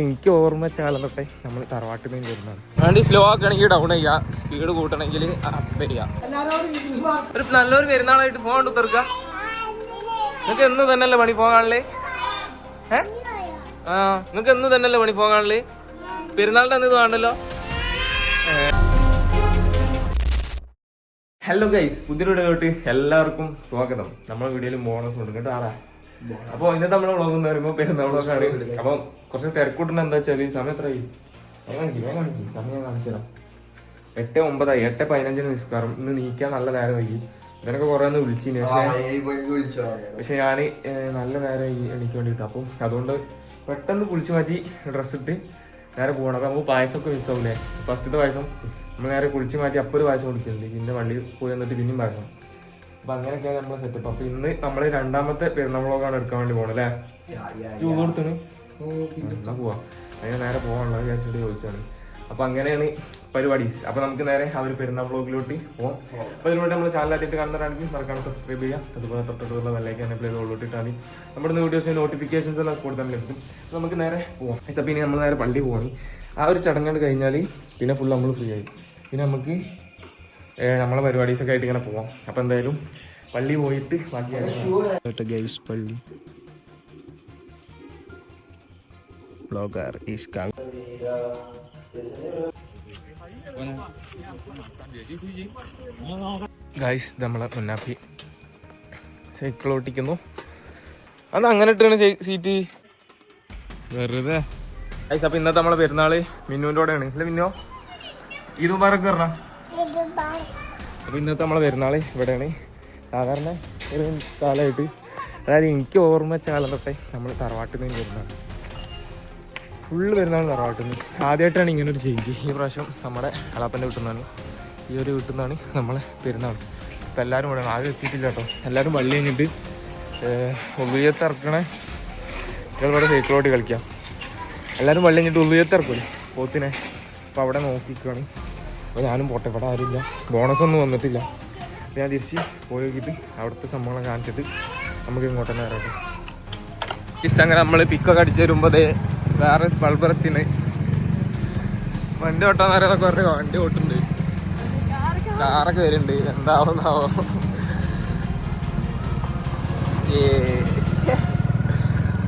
എനിക്ക് ഓർമ്മ കാലം നമ്മൾ തറവാട്ടിൽ നിന്ന് വരുന്നതാണ്. വണ്ടി സ്ലോ ആക്കണെങ്കിൽ ഡൗൺ ചെയ്യുക സ്പീഡ് കൂട്ടണമെങ്കിൽ വരിക. ഒരു നല്ലൊരു പെരുന്നാളായിട്ട് ഫോൺ കൊണ്ട് തീർക്കുക നിങ്ങൾക്ക് എന്ന് തന്നെയല്ലേ പണി പോകാനുള്ളേ? ഏ? ആ നിങ്ങൾക്ക് എന്ന് തന്നെയല്ലേ പണി പോകാനുള്ളേ? പെരുന്നാളിന്റെ അന്ന് ഇത് വേണ്ടല്ലോ. ഹലോ ഗൈസ് പുതിയ വീഡിയോയിലോട്ട് എല്ലാവർക്കും സ്വാഗതം. നമ്മുടെ വീഡിയോയിൽ ബോണസ് ഉണ്ട് കേട്ടോ ആരാ അപ്പൊ ഇന്നത്തെ നമ്മളെ വ്ളോഗ് എന്ന് പറയുമ്പോൾ പെരുന്നാൾ വ്ളോഗാണ് അപ്പൊ കുറച്ച് തിരക്കൂട്ടുന്ന എന്താ വെച്ചാൽ സമയം എത്രയായി. സമയം കാണിച്ചു തരാം. എട്ട് ഒമ്പതായി. എട്ട് പതിനഞ്ചിന് നിസ്കാരം. ഇന്ന് നീക്കാൻ നല്ല നേരം വൈകി. ഇതിനൊക്കെ കുറെ ഒന്ന് വിളിച്ചിന്. പക്ഷെ പക്ഷെ ഞാൻ നല്ല നേരം എനിക്ക് വേണ്ടിയിട്ട്. അപ്പം അതുകൊണ്ട് പെട്ടെന്ന് കുളിച്ച് മാറ്റി ഡ്രസ്സ് ഇട്ട് നേരെ പോകണം അപ്പൊ നമുക്ക് പായസമൊക്കെ മിസ്സാവില്ലേ ഫസ്റ്റത്തെ പായസം. നമ്മൾ നേരെ കുളിച്ച് മാറ്റി അപ്പോൾ ഒരു പായസം കുടിക്കുന്നുണ്ട് പിന്നെ വള്ളി പോയി എന്നിട്ട് പിന്നെയും പായസം. അപ്പൊ അങ്ങനെയൊക്കെയാണ് നമ്മളെ സെറ്റപ്പ് അപ്പൊ ഇന്ന് നമ്മൾ രണ്ടാമത്തെ പെരുന്നാൾ വ്ളോഗാണ് എടുക്കാൻ വേണ്ടി പോകണം അല്ലേ? ചൂട് എന്നാ പോവാ. അങ്ങനെ നേരെ പോകാനുള്ള വിചാരിച്ചിട്ട് ചോദിച്ചാണ് അപ്പൊ അങ്ങനെയാണ് പരിപാടീസ് അപ്പൊ നമുക്ക് നേരെ ആ ഒരു പെരുന്നാൾ വ്ളോഗിലോട്ട് പോകാം അപ്പൊ ഇതിലൂടെ നമ്മൾ ചാനലായിട്ട് കാണുന്നവരാണെങ്കിൽ മറക്കാണ് സബ്സ്ക്രൈബ് ചെയ്യാം അതുപോലെ തൊട്ടടുത്തുള്ള വെള്ളേക്ക് എന്നെ പ്ലേ ഉള്ളോട്ടിട്ടാൽ മതി നമ്മുടെ വീഡിയോസിന് നോട്ടിഫിക്കേഷൻസ് എല്ലാം കൂടുതൽ ലഭിക്കും. അപ്പൊ നമുക്ക് നേരെ പോവാം. അപ്പൊ ഇനി നമ്മൾ നേരെ പള്ളി പോവാണ്. ആ ഒരു ചടങ്ങ് കഴിഞ്ഞാൽ പിന്നെ ഫുൾ നമ്മൾ ഫ്രീ ആയി. പിന്നെ നമുക്ക് നമ്മളെ പരിപാടീസൊക്കെ ആയിട്ട് ഇങ്ങനെ പോവാം. അപ്പൊ എന്തായാലും പള്ളി പോയിട്ട് ബാക്കി ഗൈസ് പള്ളി. ബ്ലോഗർ ഈസ് കാങ് ഗൈസ് നമ്മളെ പൊന്നാപ്പി സൈക്കിൾ ഓട്ടിക്കുന്നു. അത് അങ്ങനെ ഇട്ടാണ് സീറ്റ് വെറുതെ. ഗൈസ് അപ്പൊ ഇന്നത്തെ നമ്മളെ പെരുന്നാൾ മിന്നുവിന്റെ കൂടെയാണ്. അല്ലേ മിന്നോ? ഇത് പറഞ്ഞ? അപ്പൊ ഇന്നത്തെ നമ്മളെ പെരുന്നാൾ ഇവിടെയാണ്. സാധാരണ ഒരു കാലമായിട്ട്. അതായത് എനിക്ക് ഓർമ്മ വെച്ച നമ്മൾ തറവാട്ടിൽ നിന്ന് വരുന്നതാണ് ഫുള്ള് പെരുന്നാൾ തറവാട്ടിൽ നിന്ന് ആദ്യമായിട്ടാണ് ഇങ്ങനെ ഒരു ചേഞ്ച് ഈ പ്രാവശ്യം നമ്മുടെ അളാപ്പന്റെ വീട്ടിൽ നിന്നാണ്. ഈ ഒരു വീട്ടിൽ നിന്നാണ് നമ്മളെ പെരുന്നാൾ അപ്പോൾ എല്ലാവരും ഇവിടെ ആകെ എത്തിയിട്ടില്ല കേട്ടോ. എല്ലാവരും വള്ളി കഴിഞ്ഞിട്ട് ഉള്ളിയത്തിറക്കണേ ഇവിടെ സൈക്കിളോട്ട് കളിക്കാം. എല്ലാവരും വള്ളി കഴിഞ്ഞിട്ട് ഉള്ളിയത്തിറക്കൂലേ പോത്തിനെ. അപ്പോൾ അവിടെ നോക്കിക്കാണ് അപ്പോൾ ഞാനും പോട്ടെ ഇവിടെ ആരുമില്ല. ബോണസ് ഒന്നും വന്നിട്ടില്ല. ഞാൻ തിരിച്ച് പോയി നോക്കിയിട്ട് അവിടുത്തെ സംഭവങ്ങൾ കാണിച്ചിട്ട് നമുക്ക് ഇങ്ങോട്ട് തന്നെ വരാം ഇസ് അങ്ങനെ നമ്മൾ പിക്കൊക്കെ അടിച്ച് വരുമ്പോൾ വേറെ ബൾബറത്തിന് വണ്ടി ഓട്ടാൻ അറിയാതൊക്കെ പറഞ്ഞു വണ്ടി ഓട്ടുണ്ട് കാറൊക്കെ വരുന്നുണ്ട്. എന്താവുന്നാവോ.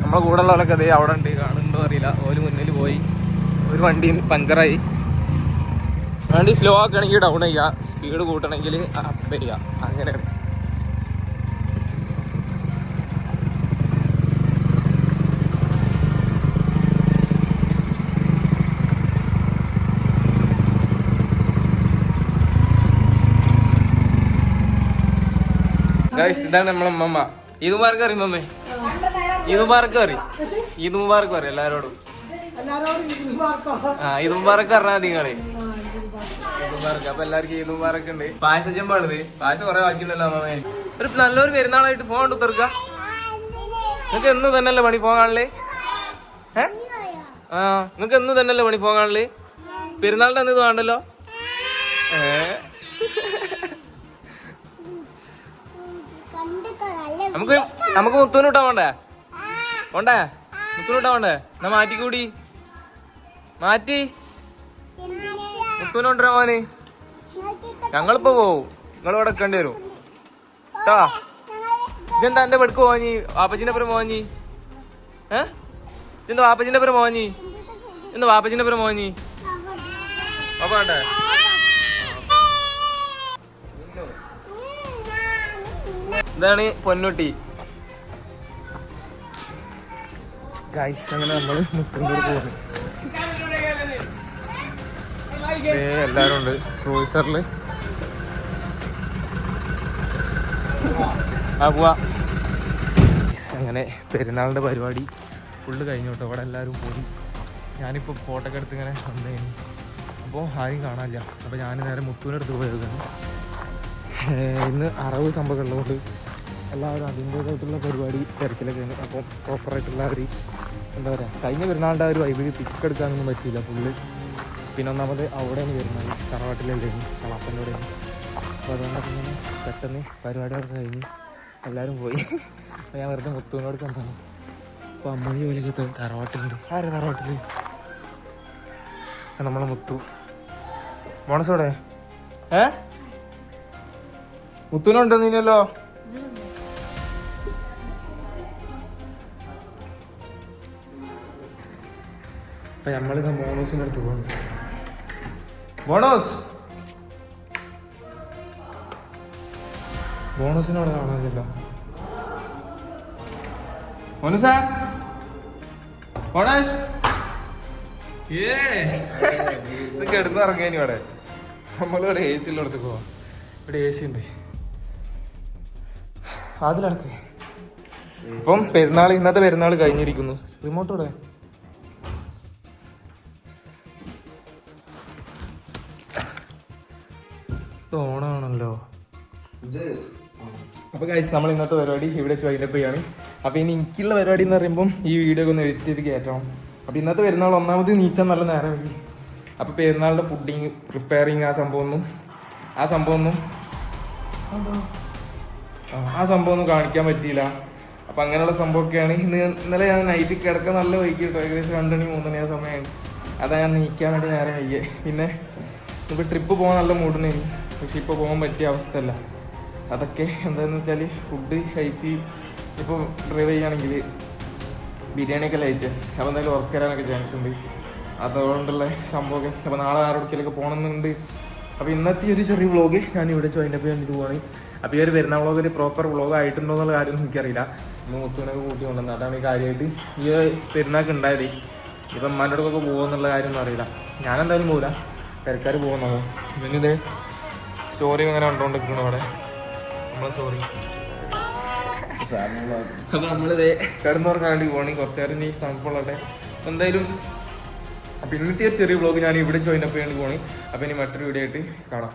നമ്മളെ കൂടെ ഉള്ളവരൊക്കെ അതേ അവിടെ ഉണ്ട്. കാണുന്നുണ്ടോ അറിയില്ല. ഓര് മുന്നിൽ പോയി. ഒരു വണ്ടി പഞ്ചറായി. വണ്ടി സ്ലോ ആക്കണമെങ്കിൽ ഡൗൺ ചെയ്യുക. സ്പീഡ് കൂട്ടണമെങ്കിൽ വരിക അങ്ങനെയാണ് ഗൈസ് ഇതാണ് നമ്മളെ അമ്മമ്മ ഇത് മുബാർക്ക് അറിയും അമ്മേ ഇത് മുബാർക്ക് അറിയും? ഈദ് മുബാർക്ക് അറിയും എല്ലാരോടും? ആ ഈദ് മുബാർക്ക് ഈദ് മുബാർക്ക് എല്ലാവർക്കും പായസ അമ്മമ്മേ ഒരു നല്ലൊരു പെരുന്നാളായിട്ട് ഫോൺ കൊണ്ട് തീർക്ക നിങ്ങൾക്ക് എന്ന് തന്നെയല്ലേ പണി പോകാനുള്ളേ ആ നിങ്ങക്ക് എന്ന് തന്നെയല്ലേ പണി പോകാനുള്ളേ പെരുന്നാളിന്റെ അന്ന് ഇത് വേണ്ടല്ലോ? ഏ? നമുക്ക് നമുക്ക് മുത്തൂനൂട്ടാ വേണ്ടേ വേണ്ടേ മുത്തൂനൂട്ടാ വേണ്ടേ എന്നാ മാറ്റിക്കൂടി? മാറ്റി? മുത്തൂന് മോന്? ഞങ്ങളിപ്പോ പോവും. നിങ്ങൾ ഇവിടെ എക്കേണ്ടി വരും. കേട്ടാ ഇജെന്താ എന്റെ പെടുക്ക് പോവാഞ്ഞി? വാപ്പച്ചിന്റെ പേര് മോഞ്ഞി ഏ? ഇതെന്താ വാപ്പച്ചിന്റെ പേര് മോഞ്ഞി എന്താ വാപ്പച്ചിന്റെ പേര് മോഞ്ഞി വേണ്ടേ ഇതാണ് പൊന്നുട്ടി. ഗൈസ് അങ്ങനെ നമ്മൾ മുത്തൂർ പോകുന്നു എല്ലാരും ഉണ്ട്. ക്രൂസറിൽ ആ പോവാ. അങ്ങനെ പെരുന്നാളിന്റെ പരിപാടി ഫുള്ള് കഴിഞ്ഞു കേട്ടോ ഇവിടെ എല്ലാവരും പോയി. ഞാനിപ്പോൾ ഫോട്ടോ എടുത്ത് ഇങ്ങനെ വന്നേനു അപ്പോൾ ആരും കാണാനില്ല. അപ്പോൾ ഞാൻ നേരെ മുത്തൂനെടുത്ത് പോയതാണ് ഇന്ന് അറവ് സംഭവം എല്ലാവരും അതിന്റേതായിട്ടുള്ള പരിപാടി തിരക്കിലൊക്കെയാണ് അപ്പം പ്രോപ്പറായിട്ടുള്ള ഒരു എന്താ പറയുക കഴിഞ്ഞ പെരുന്നാളിന്റെ ആ ഒരു വൈബിൽ പിക്കെടുക്കാനൊന്നും പറ്റിയില്ല ഫുള്ള് പിന്നെ ഒന്നാമത് അവിടെയാണ് വരുന്നത്. തറവാട്ടിലല്ലേ കളാപ്പന്റെ അവിടെയാണ് അപ്പോൾ അതുകൊണ്ടൊക്കെ ഇങ്ങനെ പെട്ടെന്ന് പരിപാടികളൊക്കെ കഴിഞ്ഞ് എല്ലാവരും പോയി. അപ്പോൾ ഞാൻ വെറുതെ മുത്തുവിനോട് കണ്ടാണ് അപ്പോൾ അമ്മണി പോലെയൊക്കെ തറവാട്ടിലുണ്ട് ആര് തറവാട്ടിൽ നമ്മളെ മുത്തു. മോണസോടെ ഏ? മുത്തുനുണ്ടോ നീനല്ലോ അപ്പൊ നമ്മളിത് മോണസിന്റെ അടുത്ത് പോകുന്നു. മോണോസ് ബോണസിനോട് കാണാനില്ല കിടന്നിറങ്ങി ബോണസ്. ഏ. കിടന്ന് ഇറങ്ങിയാനി ഇവിടെ. എ സിയിൽ അടുത്ത് പോവാം. ഇവിടെ എ സി ഉണ്ട്. അതിലടക്ക് ഇപ്പം പെരുന്നാൾ ഇന്നത്തെ പെരുന്നാൾ കഴിഞ്ഞിരിക്കുന്നു. റിമോട്ട് ഇവിടെ. ഓണാണല്ലോ. അപ്പൊ കഴിച്ച് നമ്മൾ ഇന്നത്തെ പരിപാടി ഇവിടെ വെച്ച് വൈകിട്ട് പോയാണ് അപ്പൊ ഇനി എനിക്കുള്ള പരിപാടി എന്ന് പറയുമ്പോൾ ഈ വീഡിയോ ഒക്കെ ഒന്ന് എഡിറ്റ് ചെയ്ത് കയറ്റണം അപ്പൊ ഇന്നത്തെ പെരുന്നാൾ ഒന്നാമത് നീച്ചാൽ നല്ല നേരം വൈകി. അപ്പൊ പെരുന്നാളിന്റെ ഫുഡിങ് പ്രിപ്പയറിങ് ആ സംഭവം ഒന്നും ആ സംഭവം ഒന്നും ആ, ആ സംഭവം ഒന്നും കാണിക്കാൻ പറ്റിയില്ല. അപ്പൊ അങ്ങനെയുള്ള സംഭവമൊക്കെയാണ്. ഇന്ന് ഇന്നലെ ഞാൻ നൈറ്റ് കിടക്കാൻ നല്ല വൈകി കേട്ടോ. ഏകദേശം രണ്ടണി മൂന്നണി ആ സമയമാണ് അതാ ഞാൻ നീക്കാൻ വേണ്ടി നേരം വൈകിയേ. പിന്നെ ഇപ്പൊ ട്രിപ്പ് പോകാൻ നല്ല മൂടുന്നേനി പക്ഷെ ഇപ്പോൾ പോകാൻ പറ്റിയ അവസ്ഥയല്ല. അതൊക്കെ എന്താണെന്ന് വെച്ചാൽ ഫുഡ് കഴിച്ച് ഇപ്പോൾ ഡ്രൈവ് ചെയ്യുകയാണെങ്കിൽ ബിരിയാണിയൊക്കെ ലയിച്ച് അപ്പോൾ എന്തായാലും വർക്ക് വരാനൊക്കെ ചാൻസ് ഉണ്ട്. അതുകൊണ്ടുള്ള സംഭവമൊക്കെ. അപ്പോൾ നാളെ ആരോടൊക്കെയൊക്കെ പോകണമെന്നുണ്ട്. അപ്പോൾ ഇന്നത്തെ ഒരു ചെറിയ വ്ളോഗ് ഞാൻ ഇവിടെ ചോദിച്ചപ്പോൾ വേണ്ടിയിട്ട് പോവാണ്. അപ്പോൾ ഈ ഒരു വരുന്ന വ്ളോഗ് ഒരു പ്രോപ്പർ വ്ളോഗ് ആയിട്ടുണ്ടോ എന്നുള്ള കാര്യമൊന്നും എനിക്കറിയില്ല. ഇന്ന് മുത്തുവിനൊക്കെ കൂട്ടി കൊണ്ടുവന്നത് അതാണ് ഈ കാര്യമായിട്ട് ഈ പെരുന്നാൾക്ക് ഉണ്ടായത്. ഇപ്പം അമ്മാനോടൊക്കെ പോകുമെന്നുള്ള കാര്യമൊന്നും അറിയില്ല. ഞാനെന്തായാലും പോകില്ല തിരക്കാർ പിന്നെ ഇവനിത് സ്റ്റോറി അങ്ങനെ കണ്ടോണ്ടിരിക്കണം അവിടെ. നമ്മളെ സോറി അപ്പൊ നമ്മളിത് കിടന്നുറങ്ങാണ്ട് പോകണേ കുറച്ച് നേരം നീ തണുപ്പുള്ളട്ടെ എന്തായാലും അപ്പൊ ഇന്നത്തെ ചെറിയ ബ്ലോഗ് ഞാൻ ഇവിടെ ജോയിൻ അപ്പ് ചെയ്യേണ്ടി പോണി. അപ്പൊ ഇനി മറ്റൊരു വീഡിയോ ആയിട്ട് കാണാം.